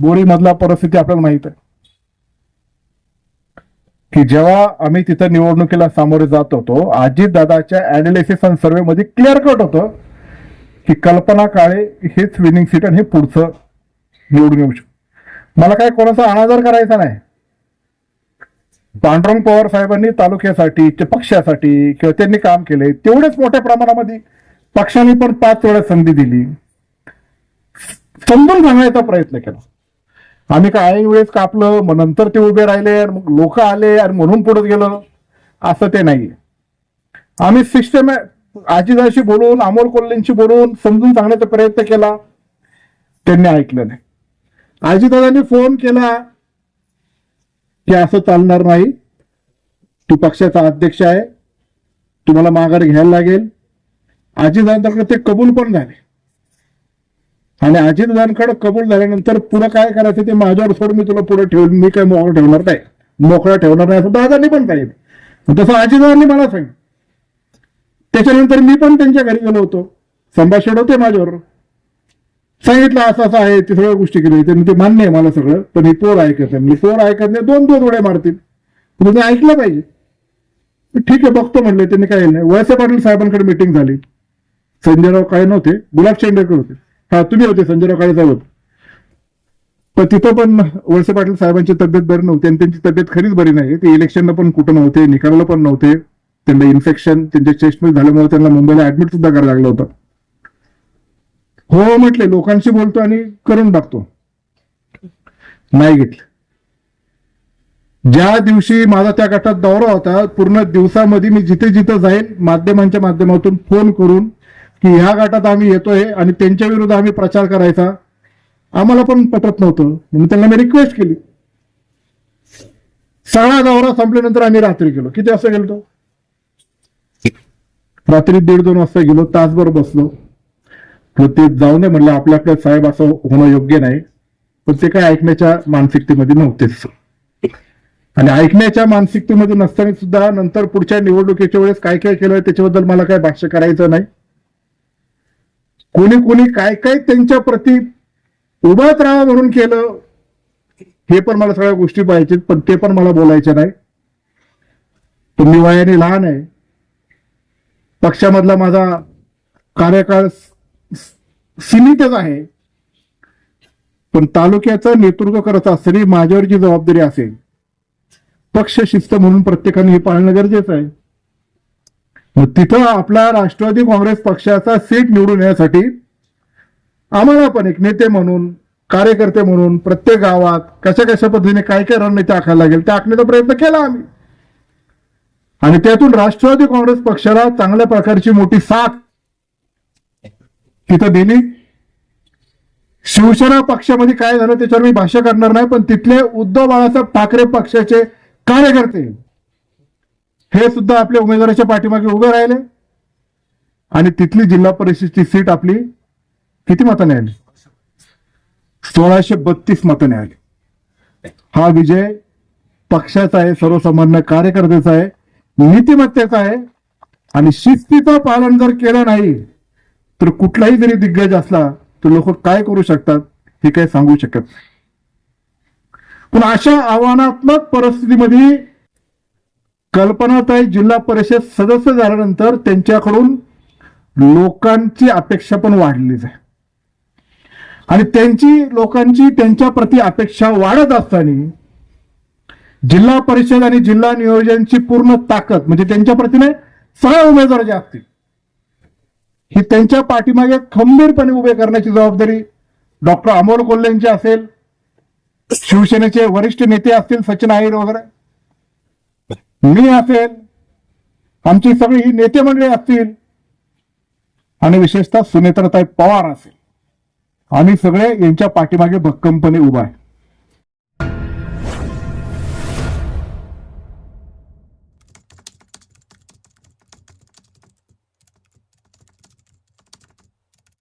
बोरी मधला परिस्थिती आपल्याला माहीत आहे. की जेव्हा आम्ही तिथं निवडणुकीला सामोरे जात होतो अजित दादाच्या अनालिसिस आणि सर्वे मध्ये क्लिअर कट होतं की कल्पना काळे हेच विनिंग सीट आणि हे पुढचं निवडून येऊ शकतो. मला काय कोणाचा अनादर करायचा नाही. पांडुरंग पवार साहेबांनी तालुक्यासाठी पक्षासाठी किंवा त्यांनी काम केले तेवढेच मोठ्या प्रमाणामध्ये पक्षाने पण पाच वेळा संधी दिली. समजून सांगायचा प्रयत्न केला. आम्ही काय ऐन वेळेस कापलं मग नंतर ते उभे राहिले मग लोक आले आणि म्हणून पुढे गेलं. असं ते नाहीये. आम्ही सिस्टम आजीदाशी बोलून अमोल कोल्हेंशी बोलून समजून सांगण्याचा प्रयत्न केला. त्यांनी ऐकलं नाही. आजीदादांनी फोन केला की असं चालणार नाही. तू पक्षाचा अध्यक्ष आहे. तुम्हाला माघार घ्यायला लागेल. आजीदादांकडे ते कबूल पण झाले. आणि अजित अजितदादांकडे कबूल झाल्यानंतर पुढे काय करायचं ते माझ्यावर सोड मी तुला पुढे ठेवून मी काय मोकळा ठेवणार नाही. मोकळा ठेवणार नाही असं दादांनी पण सांगितलं. तसं अजितदारांनी मला सांगितलं. त्याच्यानंतर मी पण त्यांच्या घरी गेलो होतो. संभाषण होते माझ्यावर. सांगितलं असं असं आहे ते सगळ्या गोष्टी केली. त्यांनी ते मान्य आहे मला सगळं पण हे पोर ऐकत नाही. मी पोर ऐकत नाही दोन दोन उड्या मारतील. पण तुम्ही ऐकलं पाहिजे. ठीक आहे बघतो म्हणलं त्यांनी काय नाही. वळसे पाटील साहेबांकडे मिटिंग झाली. संजयराव काय नव्हते गुलाब शेंडेकर होते. हा तुम्ही होते संजयराव काळे साहेब तर पण तिथं पण वळसे पाटील साहेबांची तब्येत बरी नव्हती आणि त्यांची तब्येत खरीच बरी नाही. ते इलेक्शनला पण कुठं नव्हते निकालला पण नव्हते. त्यांना इन्फेक्शन त्यांच्या चेस्टमध्ये झाल्यामुळे त्यांना मुंबईला ऍडमिट सुद्धा करायला लागलं होतं. हो म्हटले लोकांशी बोलतो आणि करून टाकतो. नाही घेतलं. ज्या दिवशी माझा त्या गटात दौरा होता पूर्ण दिवसामध्ये मी जिथे जिथे जाईल माध्यमांच्या माध्यमातून फोन करून की ह्या गटात आम्ही येतोय आणि त्यांच्या विरुद्ध आम्ही प्रचार करायचा. आम्हाला पण पटत नव्हतं. म्हणून त्यांना मी रिक्वेस्ट केली. सगळा दौरा संपल्यानंतर आम्ही रात्री गेलो. किती वाजता गेलो रात्री दीड दोन वाजता गेलो तासभर बसलो. तर ते जाऊ नये म्हणलं आपल्याकडे साहेब असं होणं योग्य नाही. पण ते काय ऐकण्याच्या मानसिकतेमध्ये नव्हतेच आणि ऐकण्याच्या मानसिकतेमध्ये नसताना सुद्धा नंतर पुढच्या निवडणुकीच्या वेळेस काय काय केलं त्याच्याबद्दल मला काय भाष्य करायचं नाही. कोणी कोणी काय काय त्यांच्या प्रती उभाच राहा म्हणून केलं. हे पण मला सगळ्या गोष्टी पाहिजेत पण ते पण मला बोलायचे नाही. तुम्ही वयाने लहान आहे. पक्षामधला माझा कार्यकाळ सीमितच आहे. पण तालुक्याचं नेतृत्व करत असताना माझ्यावर जी जबाबदारी असेल पक्ष शिस्त म्हणून प्रत्येकाने हे पाळणं गरजेचं आहे. मग तिथं आपला राष्ट्रवादी काँग्रेस पक्षाचा सीट निवडून येण्यासाठी आम्हाला पण एक नेते म्हणून कार्यकर्ते म्हणून प्रत्येक गावात कशा कशा पद्धतीने काय काय रणनीती आखायला लागेल त्या आखण्याचा प्रयत्न केला आम्ही. आणि त्यातून राष्ट्रवादी काँग्रेस पक्षाला चांगल्या प्रकारची मोठी साथ तिथं दिली. शिवसेना पक्षामध्ये काय झालं त्याच्यावर मी भाष्य करणार नाही पण तिथले उद्धव बाळासाहेब ठाकरे पक्षाचे कार्यकर्ते हे सुद्धा आपल्या उमेदवाराच्या पाठीमागे उभे राहिले. आणि तिथली जिल्हा परिषदची सीट आपली किती मताने आली? सोळाशे बत्तीस मताने आली. हा विजय पक्षाचा आहे सर्वसामान्य कार्यकर्त्याचा आहे नीतिमत्तेचा आहे. आणि शिस्तीचं पालन जर केलं नाही तर कुठलाही जरी दिग्गज असला तर लोक काय करू शकतात हे काही सांगू शकत नाही. पण अशा आव्हानात्मक परिस्थितीमध्ये कल्पनाताई जिल्हा परिषद सदस्य झाल्यानंतर त्यांच्याकडून लोकांची अपेक्षा पण वाढलीच आहे. आणि त्यांची लोकांची त्यांच्या प्रती अपेक्षा वाढत असताना जिल्हा परिषद आणि जिल्हा नियोजनची पूर्ण ताकद म्हणजे त्यांच्या प्रतीने सहा उमेदवार जे असतील ही त्यांच्या पाठीमागे खंबीरपणे उभे करण्याची जबाबदारी डॉक्टर अमोल कोल्हेंची असेल शिवसेनेचे वरिष्ठ नेते असतील सचिन आहिर वगैरे मी असेल आमची सगळी ही नेते मंडळी असतील आणि विशेषतः सुनेत्रताई पवार असेल. आम्ही सगळे यांच्या पाठीमागे भक्कमपणे उभा आहे.